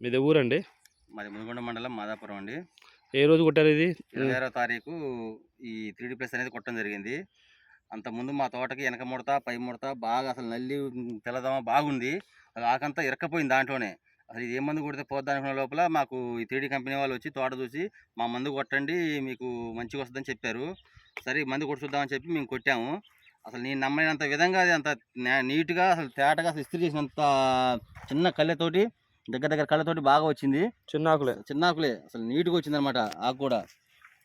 మీది ఊరండి? మరి మునుగొండ మండలం మాదాపురం అండి. ఏ రోజు కొట్టారు ఇది? ఇరవై ఆరో తారీఖు ఈ త్రీ ప్లస్ అనేది కొట్టడం జరిగింది. అంతకుముందు మా తోటకి వెనక ముడత పై ముడత బాగా అసలు నల్లి తెల్లదమ బాగుంది. అది ఆకంతా ఇరక్కపోయింది దాంట్లోనే. అసలు ఇది ఏ మందు కొడితే పోద్ది అనుకున్న లోపల మాకు ఈ త్రీడీ కంపెనీ వాళ్ళు వచ్చి తోట చూసి మా మందు కొట్టండి మీకు మంచిగా వస్తుందని చెప్పారు. సరే మందు కొట్టి చూద్దామని చెప్పి మేము కొట్టాము. అసలు నేను నమ్మలేనంత విధంగా అది అంత నీట్గా అసలు తేటగా అసలు ఇస్త్రీ చేసినంత చిన్న కళ్ళతోటి దగ్గర దగ్గర కళ్ళతోటి బాగా వచ్చింది. చిన్న ఆకులే చిన్న ఆకులే అసలు నీట్గా వచ్చింది అనమాట ఆకు కూడా.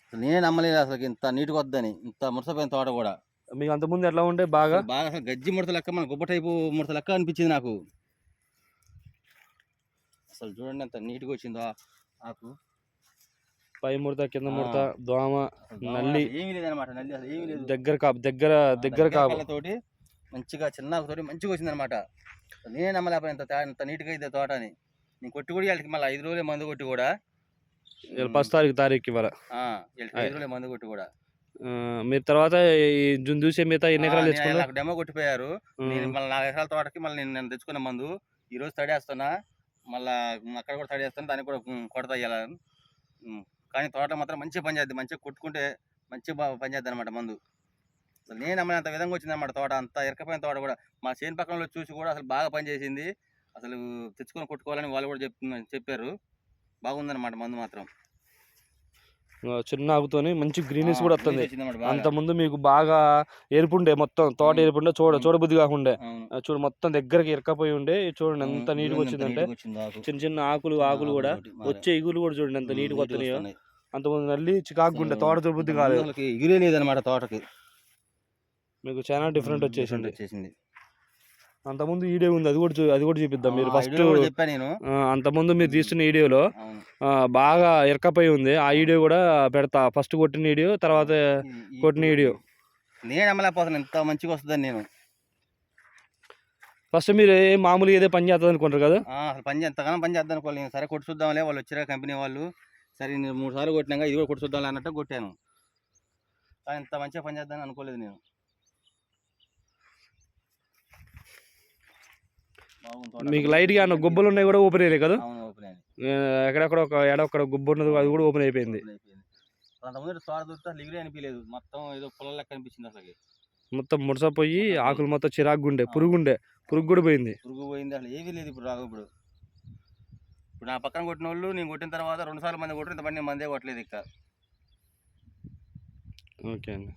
అసలు నేనే నమ్మలేదు అసలు ఇంత నీట్గా వద్దని ఇంత ముడసపోయిన తోట కూడా. మీకు అంతకుముందు ఎట్లా ఉండే బాగా? బాగా అసలు గజ్జి ముడత లెక్క మన గుబ్బ టైపు ముడత లెక్క అనిపించింది నాకు. అసలు చూడండి ఎంత నీట్గా వచ్చిందో ఆకు. పై ముడత కింద. ముడత దోమ నల్లి. ఏమీ లేదనమాట నల్లి అసలు ఏమీ లేదు. దగ్గర కాపు దగ్గర దగ్గర కాపు. తోటి మంచిగా చిన్న ఆకుతోటి మంచిగా వచ్చింది అనమాట నేనే నమ్మలేకపోయినా ఇంత తే- ఇంత నీట్గా అయితే తోట అని. నేను కొట్టి కూడా వీళ్ళకి మళ్ళీ ఐదు రోజులే మందు కొట్టి కూడా. ఫస్ట్ తారీఖు తారీఖు ఇవ్వాల? ఐదు రోజులే మందు కొట్టి కూడా. మీరు తర్వాత ఈ జున్ చూసే మిగతా ఎన్ని ఎకరాలు తెచ్చుకున్నారు డెమో కొట్టిపోయారు. నేను మళ్ళీ నాలుగు ఎకరాల తోటకి మళ్ళీ నేను నేను తెచ్చుకున్న మందు. ఈ రోజు తడేస్తున్నా మళ్ళా అక్కడ కూడా తడేస్తాను దానికి కూడా కొడతా ఉమ్, కానీ తోట మాత్రం మంచిగా పనిచేద్ది. మంచిగా కొట్టుకుంటే మంచిగా పనిచేద్ది అనమాట మందు. అసలు నేను అంత విధంగా వచ్చింది అనమాట తోట. అంత ఇరకపోయిన తోట కూడా. మా చేను పక్కన వాళ్ళు చూసి కూడా అసలు బాగా పనిచేసింది. అసలు తెచ్చుకొని కొట్టుకోవాలని వాళ్ళు కూడా చెప్ చెప్పారు. బాగుందన్నమాట మందు మాత్రం. ఆ, చిన్న ఆకుతోని మంచి గ్రీనిష్ కూడా వస్తుంది. అంత ముందు మీకు బాగా ఎరుపుండే మొత్తం తోట ఉమ్. ఎరుపుండే చూడ. చూడబుద్ధి కాకుండే. చూడు మొత్తం దగ్గరకి ఇరకపోయి ఉండే చూడండి ఎంత నీట్గా వచ్చిందంటే. చిన్న చిన్న ఆకులు ఆకులు కూడా వచ్చే ఇగులు కూడా చూడండి ఎంత నీట్గా వస్తున్నాయో. వస్తున్నాయి. అంతకుముందు నల్లి చికాకుండే తోట చూడబుద్ధి కాలేదు. అసలుకి ఎగిరే లేదనమాట తోటకి. మీకు చాలా డిఫరెంట్ వచ్చేసింది. అంతకుముందు వీడియో ఉంది. అది కూడా అది కూడా చూపిద్దాం. మీరు ఫస్ట్ నేను. అంతకుముందు మీరు తీస్తున్న వీడియోలో బాగా ఇరకపోయి ఉంది. ఆ వీడియో కూడా పెడతా. ఫస్ట్ కొట్టిన వీడియో తర్వాత కొట్టిన వీడియో నేను నమ్మలేకపోతున్నాను ఇంత మంచిగా వస్తుందని నేను. ఫస్ట్ మీరు ఏ మామూలుగా ఏదో పని చేస్తుంది అనుకుంటారు కదా? పని ఎంతగానో పని చేద్దాం అనుకోవాలి నేను. సరే కొట్టి చూద్దాంలే వాళ్ళు వచ్చారా కంపెనీ వాళ్ళు. సరే నేను మూడు సార్లు కొట్టినాక ఇది కూడా కొట్టి చూద్దాంలే అన్నట్టు కొట్టాను. కానీ ఇంత మంచిగా పని చేద్దామని అనుకోలేదు నేను బాగుంది తోట. మీకు లైట్గా అన్న గుబ్బలు ఉన్నాయి కూడా ఓపెన్ అయ్యాయి కదా? ఎక్కడెక్కడ ఒక ఎడ ఒక గుబ్బ ఉన్నది అది కూడా ఓపెన్ అయిపోయింది. ముందు మొత్తం ఏదో పొలం లెక్క అనిపించింది అసలు మొత్తం ముడసపోయి ఆకులు మొత్తం చిరాకు ఉండే పురుగు ఉండే పురుగు కూడా పోయింది. పురుగు పోయింది అసలు. ఏమీ లేదు ఇప్పుడు రాగు ఇప్పుడు. ఇప్పుడు నా పక్కన కొట్టిన వాళ్ళు నేను కొట్టిన తర్వాత రెండు సార్లు మంది కొట్టిన ఇంత పని మందే కొట్టలేదు ఇక. ఓకే అండి.